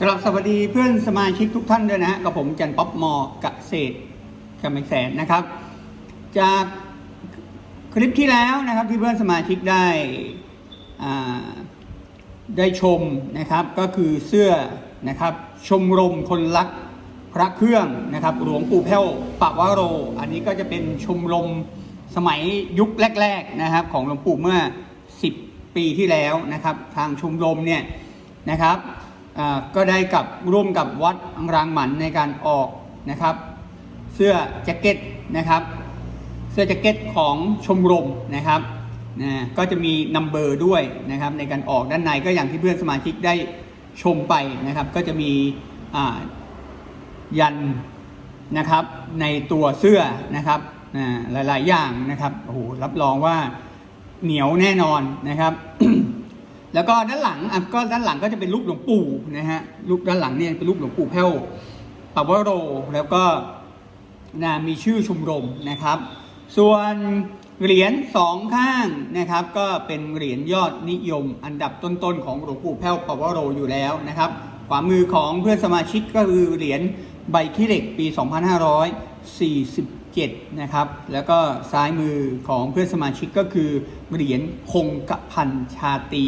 กราบสวัสดีเพื่อนสมาชิกทุกท่านด้วยนะฮะกับผมจันป๊อปมอกเกษตรกำแพงแสนนะครับ จากคลิปที่แล้วนะครับที่เพื่อนสมาชิกได้ได้ชมนะครับ ก็คือเสื้อนะครับชมรมคนรักพระเครื่องนะครับ หลวงปู่แพ้วปะวะโร อันนี้ก็จะเป็นชมรมสมัยยุคแรกๆนะครับ ของหลวงปู่เมื่อ 10 ปีที่แล้วนะครับ ทางชมรมเนี่ยนะครับ ก็ได้กับร่วมกับวัดรางหมันในการออกนะครับ เสื้อแจ็คเก็ตนะครับ เสื้อแจ็คเก็ตของชมรมนะครับนะก็จะมีนัมเบอร์ด้วยนะครับ ในการออกด้านในก็อย่างที่เพื่อนสมาชิกได้ชมไปนะครับ ก็จะมีายันนะครับในตัวเสื้อนะครับหลายๆอย่างนะครับโอ้โหรับรองว่าเหนียวแน่นอนนะครับ แล้วก็ด้านหลังอะก็ด้านหลังก็จะเป็นรูปหลวงปู่นะฮะรูปด้านหลังเนี่ยเป็นรูปหลวงปู่แพ้วปาวโร แล้วก็นะมีชื่อชมรมนะครับ ส่วนเหรียญสองข้างนะครับ ก็เป็นเหรียญยอดนิยม อันดับต้นๆของหลวงปู่แพ้วปาวโรอยู่แล้วนะครับขวามือของเพื่อนสมาชิกก็คือเหรียญใบขี้เหล็กปี 2547 นะครับ แล้วก็ซ้ายมือของเพื่อนสมาชิกก็คือเหรียญคงกระพันชาตี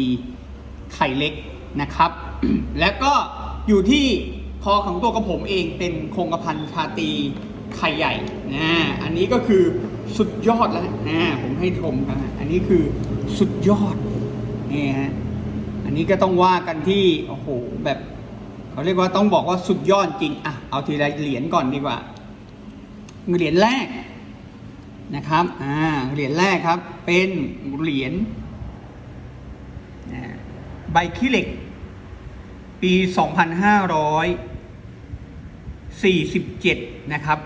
ไข่เล็กนะครับ และก็อยู่ที่คอของตัวกระผมเองเป็นคงกระพันชาตีไข่ใหญ่นะอันนี้ก็คือสุดยอดแล้วนะผมให้ชมครับอันนี้คือสุดยอดนี่ฮะอันนี้ก็ต้องว่ากันที่โอ้โหแบบเขาเรียกว่าต้องบอกว่าสุดยอดจริงอะเอาทีละเหรียญก่อนดีกว่า เหรียญแรกนะครับ อ่า เหรียญแรกครับ เป็นเหรียญใบขี้เหล็ก ปี 2547 นะครับ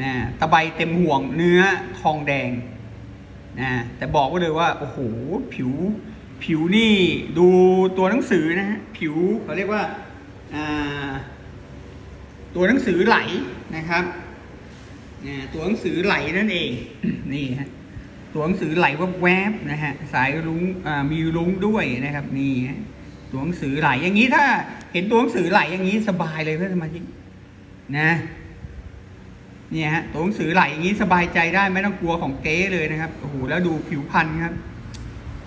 นะตะไบเต็มห่วงเนื้อทองแดงนะแต่บอกไว้เลยว่า โอ้โห ผิว ผิวนี่ดูตัวหนังสือนะฮะ ผิวเขาเรียกว่า อ่า ตัวหนังสือไหลนะครับ ตัวหนังสือไหลนั่นเองนี่ฮะตัวหนังสือไหลแวบๆนะฮะสายรุ้งอ่ามีรุ้งด้วยนะครับนี่ฮะตัวหนังสือไหลอย่างนี้ถ้า เห็นตัวหนังสือไหลอย่างนี้สบายเลยเพื่อนสมาชิกนะเนี่ยฮะตัวหนังสือไหลอย่างนี้สบายใจได้ไม่ต้องกลัวของเก๊เลยนะครับโอ้โหแล้วดูผิวพรรณครับ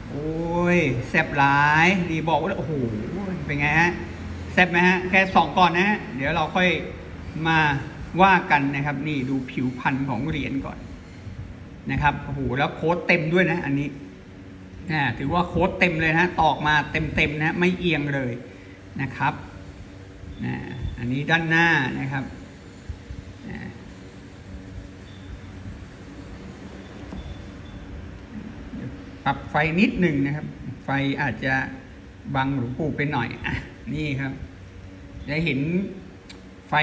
โอ้ยแซบหลายดีบอกว่าโอ้โหเป็นไงฮะแซบไหมฮะแค่สองก่อนนะฮะเดี๋ยวเราค่อยมา ว่ากันนะครับ นี่ดูผิวพรรณของเหรียญก่อนนะครับโอ้โหแล้วโค้ดเต็มด้วยนะ อันนี้นะถือว่าโค้ดเต็มเลยนะตอกมาเต็มๆนะไม่เอียงเลยนะครับนะอันนี้ด้านหน้านะครับนะปรับไฟนิดหนึ่งนะครับ ไฟอาจจะบังหลวงปู่ไปหน่อยอะนี่ครับจะเห็นไฟ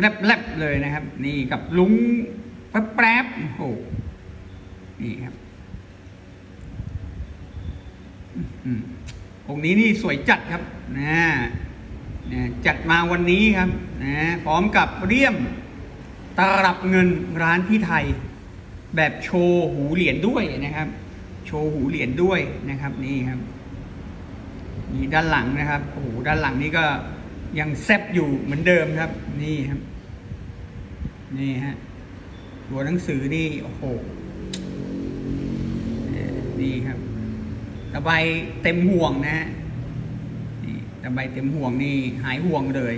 แลบๆเลยนะครับ นี่กับลุงแป๊บๆโอ้โหนี่ครับองค์นี้นี่สวยจัดครับนะนะจัดมาวันนี้ครับนะพร้อมกับเรียมตลับเงินร้านพี่ไทย แบบโชว์หูเหรียญด้วยนะครับ โชว์หูเหรียญด้วยนะครับนี่ครับนี่ด้านหลังนะครับโอ้โหด้านหลังนี่ก็ ยังแซบอยู่เหมือนเดิมครับ นี่ครับ นี่ฮะตัวหนังสือนี่โอ้โหนี่ครับตะไบเต็มห่วงนะฮะนี่ตะไบเต็มห่วงนี่หายห่วงเลย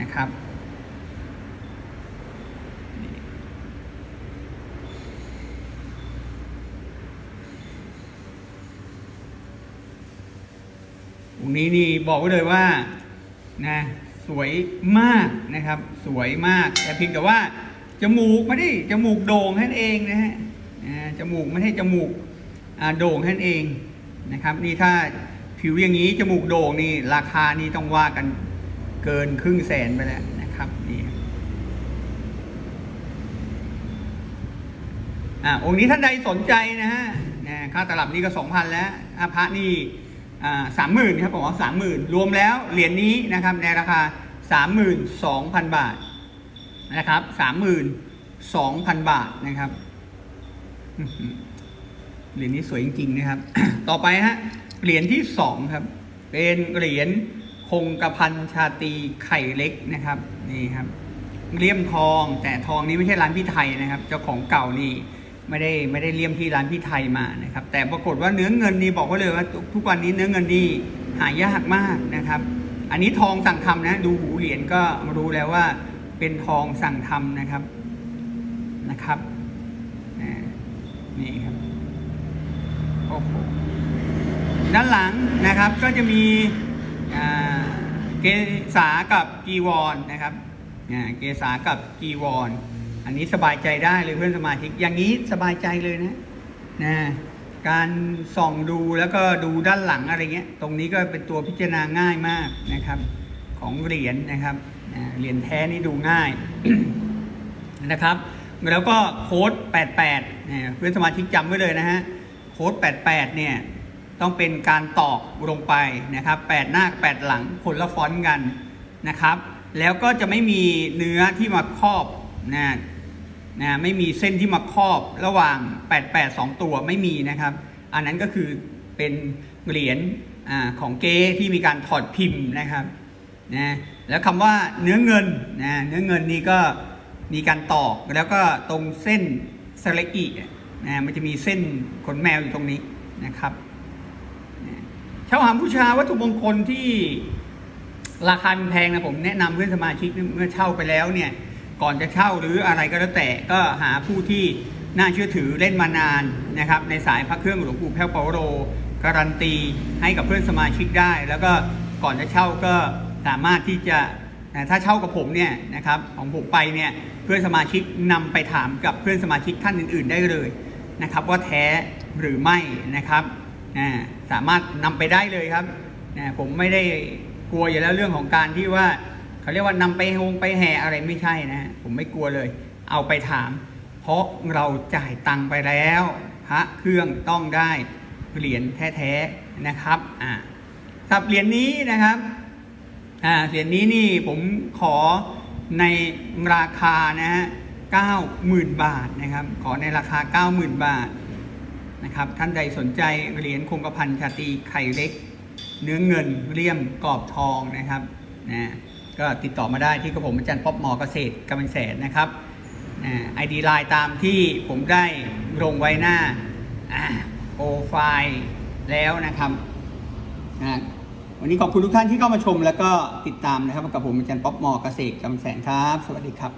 นะครับนี่ตรงนี้นี่บอกไว้เลยว่า นะสวยมากนะครับ สวยมากแต่เพียงแต่ว่าจมูกไม่ได้จมูกโด่งแค่นั้นเองนะฮะจมูกไม่ใช่จมูกโด่งแค่นั้นเองนะครับ นี่ถ้าผิวอย่างนี้จมูกโด่งนี่ราคานี่ต้องว่ากันเกินครึ่งแสนไปแล้วนะครับนี่อ่าองค์นี้ท่านใดสนใจนะฮะนะค่าตลับนี่ก็สองพันแล้วอาพระนี่ สามหมื่นครับผมเอสามหมื่นรวมแล้วเหรียญนี้นะครับในราคาสามหมื่นสองพันบาทนะครับสามหมื่นสองพันบาทนะครับเหรียญนี้สวยจริงๆนะครับ ต่อไปฮะเหรียญที่สองครับ เป็นเหรียญคงกระพันชาตีไข่เล็กนะครับนี่ครับเลี่ยมทองแต่ทองนี้ไม่ใช่ร้านพี่ไทยนะครับ เจ้าของเก่านี่ ไม่ได้ไม่ได้เลี่ยมที่ร้านพี่ไทยมานะครับ แต่ปรากฏว่าเนื้อเงินนี่บอกไว้เลยว่าทุกวันนี้เนื้อเงินนี่หายากมากนะครับ อันนี้ทองสั่งทำนะ ดูหูเหรียญก็รู้แล้วว่าเป็นทองสั่งทำนะครับนะครับนี่ครับโอ้โหด้านหลังนะครับก็จะมีเกษากับกีวรนะครับอ่เกษากับกีวร อันนี้สบายใจได้เลยเพื่อนสมาชิก อย่างนี้สบายใจเลยนะนะการส่องดูแล้วก็ดูด้านหลังอะไรเงี้ย ตรงนี้ก็เป็นตัวพิจารณาง่ายมากนะครับ ของเหรียญนะครับเหรียญแท้นี่ดูง่ายนะครับ แล้วก็โค้ด 88นี่ยเพื่อนสมาชิกจำไว้เลยนะฮะโค้ด 88 เนี่ยต้องเป็นการตอกลงไปนะครับ 8 หน้า 8 หลังคนละฟอนต์กันนะครับ แล้วก็จะไม่มีเนื้อที่มาครอบ นะนะไม่มีเส้นที่มาครอบระหว่าง 88 2 ตัวไม่มีนะครับ อันนั้นก็คือเป็นเหรียญอของเก้ที่มีการถอดพิมพ์นะครับนะแล้วคำว่าเนื้อเงินนะเนื้อเงินนี่ก็มีการตอกแล้วก็ตรงเส้นสระอินะมันจะมีเส้นขนแมวอยู่ตรงนี้นะครับนะช่าหามผู้ชาวัตถุมงคลที่ราคาแพงนะผมแนะนำเพื่อนสมาชิกเมื่อเช่าไปแล้วเนี่ย ก่อนจะเช่าหรืออะไรก็แล้วแต่ก็หาผู้ที่น่าเชื่อถือเล่นมานานนะครับในสายพระเครื่องหลวงปู่แพ้วเปาโรการันตีให้กับเพื่อนสมาชิกได้ แล้วก็ก่อนจะเช่าก็สามารถที่จะถ้าเช่ากับผมเนี่ยนะครับของผมไปเนี่ยเพื่อนสมาชิกนำไปถามกับเพื่อนสมาชิกท่านอื่น ๆ ได้เลยนะครับ ว่าแท้หรือไม่นะครับนะสามารถนำไปได้เลยครับนะผมไม่ได้กลัวอยู่แล้วเรื่องของการที่ว่า เขาเรียกว่านำไปฮงไปแห่อะไรไม่ใช่นะผมไม่กลัวเลย เอาไปถาม เพราะเราจ่ายตังค์ไปแล้วพระเครื่องต้องได้เหรียญแท้ๆนะครับอ่าสำหรับเหรียญนี้นะครับอ่าเหรียญนี้นี่ผมขอในราคานะฮะ90,000บาทนะครับ ขอในราคา90,000บาทนะครับ ท่านใดสนใจเหรียญคงกระพันชาตีไข่เล็ก เนื้อเงินเลี่ยมกรอบทองนะครับนะ ก็ติดต่อมาได้ที่กระผมอาจารย์ป๊อปหมอเกษตรกำมะแสนนะครับไอดีไลน์ตามที่ผมได้ลงไว้หน้าโปรไฟล์แล้วนะครับนะวันนี้ขอบคุณทุกท่านที่เข้ามาชม แล้วก็ติดตามนะครับกับผมอาจารย์ป๊อปหมอเกษตรกำแสนครับ สวัสดีครับ